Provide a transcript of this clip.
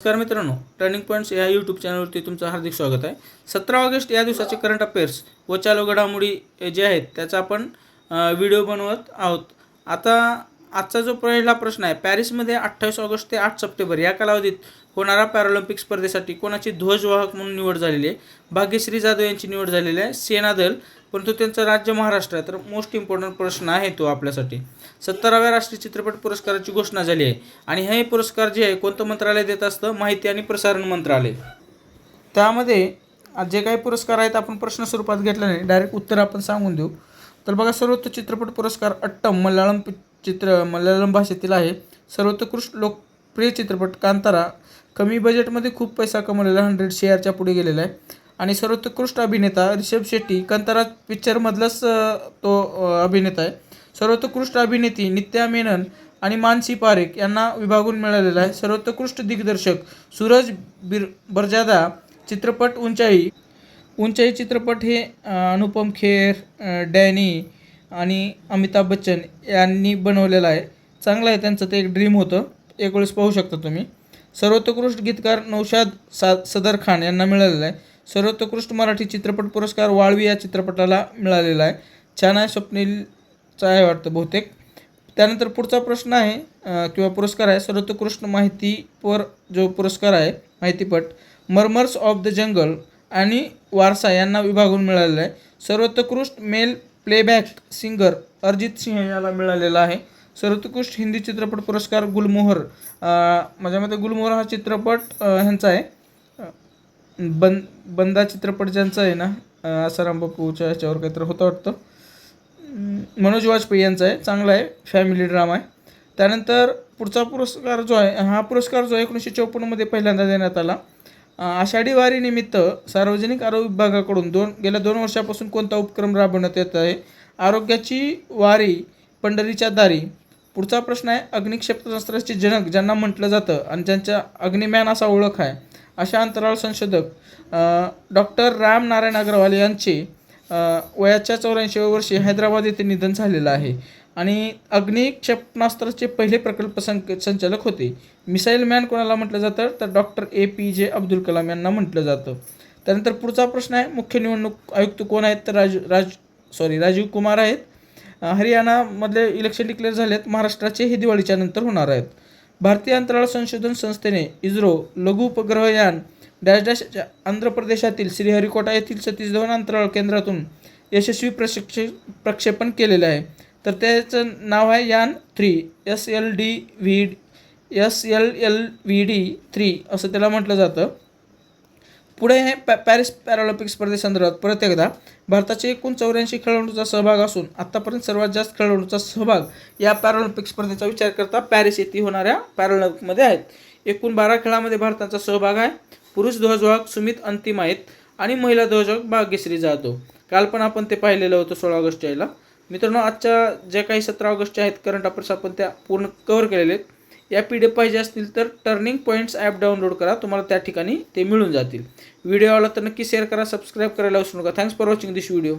नमस्कार मित्रांनो turning points या यूट्यूब चॅनलवरती तुमचं हार्दिक स्वागत आहे. सतरा ऑगस्ट या दिवसाचे करंट अफेअर्स व चालू घडामोडी जे आहेत त्याचा आपण व्हिडिओ बनवत आहोत. आता आजचा जो पहिला प्रश्न आहे पॅरिसमध्ये अठ्ठावीस ऑगस्ट ते आठ सप्टेंबर या कालावधीत होणारा पॅरालिम्पिक स्पर्धेसाठी कोणाची ध्वजवाहक म्हणून निवड झालेली आहे? भाग्यश्री जाधव यांची निवड झालेली आहे सेना दल परंतु त्यांचं राज्य महाराष्ट्र आहे. तर मोस्ट इम्पॉर्टंट प्रश्न आहे तो आपल्यासाठी. सत्तराव्या राष्ट्रीय चित्रपट पुरस्काराची घोषणा झाली आहे. आणि हे पुरस्कार जे आहे कोणतं मंत्रालय देत असतं? माहिती आणि प्रसारण मंत्रालय. त्यामध्ये आज जे काही पुरस्कार आहेत आपण प्रश्न स्वरूपात घेतला नाही. डायरेक्ट उत्तर आपण सांगून देऊ. तर बघा सर्वोच्च चित्रपट पुरस्कार अट्टम मल्याळम चित्र मल्याळम भाषेतील आहे. सर्वोत्कृष्ट लोकप्रिय चित्रपट कांतारा कमी बजेटमध्ये खूप पैसा कमवलेला हंड्रेड शेअरच्या पुढे गेलेला आहे. आणि सर्वोत्कृष्ट अभिनेता रिषभ शेट्टी कांतारा पिक्चरमधलाच तो अभिनेता आहे. सर्वोत्कृष्ट अभिनेती नित्या मेनन आणि मानसी पारेख यांना विभागून मिळालेला आहे. सर्वोत्कृष्ट दिग्दर्शक सूरज बिर बरजादा चित्रपट उंचाई उंचाई चित्रपट हे अनुपम खेर डॅनी आणि अमिताभ बच्चन यांनी बनवलेलं आहे. चांगलं आहे त्यांचं ते एक ड्रीम होतं. एक वेळेस पाहू शकता तुम्ही. सर्वोत्कृष्ट गीतकार नौशाद सा सदर खान यांना मिळालेला आहे. सर्वोत्कृष्ट मराठी चित्रपट पुरस्कार वाळवी या चित्रपटाला मिळालेला आहे. छान आहे स्वप्नीलचा आहे वाटतं बहुतेक. त्यानंतर पुढचा प्रश्न आहे किंवा पुरस्कार आहे सर्वोत्कृष्ट माहितीपर जो पुरस्कार आहे माहितीपट मर्मर्स ऑफ द जंगल आणि वारसा यांना विभागून मिळालेला आहे. सर्वोत्कृष्ट male playback singer Arijit Singh याला मिळालेला आहे. सर्वोत्कृष्ट हिंदी चित्रपट पुरस्कार गुलमोहर माझ्या मते गुलमोहर हा चित्रपट ह्यांचा आहे. बं बन बंदा चित्रपट ज्यांचा आहे ना आसाराम बापूच्या ह्याच्यावर काहीतरी होतं वाटतं. मनोज वाजपेयी यांचा आहे चांगला आहे फॅमिली ड्रामा आहे. त्यानंतर पुढचा पुरस्कार जो आहे हा पुरस्कार जो आहे एकोणीसशे चौपन्नमध्ये पहिल्यांदा देण्यात आला. आषाढी वारीनिमित्त सार्वजनिक आरोग्य विभागाकडून दोन गेल्या दोन वर्षापासून कोणता उपक्रम राबवण्यात येत आहे? आरोग्याची वारी पंढरीच्या दारी. पुढचा प्रश्न आहे अग्निक्षेपणास्त्राचे जनक ज्यांना म्हटलं जातं आणि ज्यांच्या अग्निमॅन असा ओळख आहे अशा अंतराळ संशोधक डॉक्टर राम नारायण अग्रवाल यांचे वयाच्या चौऱ्याऐंशी वर्षी हैदराबाद येथे निधन झालेलं आहे. आणि अग्नी क्षेपणास्त्राचे पहिले प्रकल्प संक संचालक होते. मिसाईल मॅन कोणाला म्हटलं जातं? तर डॉक्टर ए पी जे अब्दुल कलाम यांना म्हटलं जातं. त्यानंतर पुढचा प्रश्न आहे मुख्य निवडणूक आयुक्त कोण आहेत? तर राज राज सॉरी राजीव कुमार आहेत. हरियाणामधले इलेक्शन डिक्लेअर झाले आहेत महाराष्ट्राचे हे दिवाळीच्या नंतर होणार आहेत. भारतीय अंतराळ संशोधन संस्थेने इस्रो लघु उपग्रहयान डॅश डॅशच्या आंध्र प्रदेशातील श्रीहरिकोटा येथील सतीश धवन अंतराळ केंद्रातून यशस्वी प्रशिक्ष प्रक्षेपण केलेले आहे. तर त्याचं नाव आहे यान three S L D V S L L V D three असं त्याला म्हटलं जातं. पुढे हे पॅ पॅरिस पॅरालिम्पिक स्पर्धेसंदर्भात परत एकदा भारताचे एकूण चौऱ्याऐंशी खेळाडूंचा सहभाग असून आत्तापर्यंत सर्वात जास्त खेळाडूंचा सहभाग या पॅरालिम्पिक स्पर्धेचा विचार करता पॅरिस येथे होणाऱ्या पॅरालिम्पिकमध्ये आहेत. एकूण बारा खेळामध्ये भारताचा सहभाग आहे. पुरुष ध्वजवाहक सुमित अंतिम आहेत आणि महिला ध्वजवाहक भाग्यश्री जाधव. काल पण आपण ते पाहिलेलं होतं सोळा ऑगस्ट यायला मित्रांनो आजच्या ज्या काही सतरा ऑगस्टच्या आहेत करंट अफेअर्स आपण त्या पूर्ण कव्हर केलेले आहेत. या पी डी एफ पाहिजे असतील तर टर्निंग पॉईंट्स ॲप डाउनलोड करा. तुम्हाला त्या ठिकाणी ते मिळून जातील. व्हिडिओ आला तर नक्की शेअर करा सबस्क्राईब करायला विसरू नका. Thanks for watching this video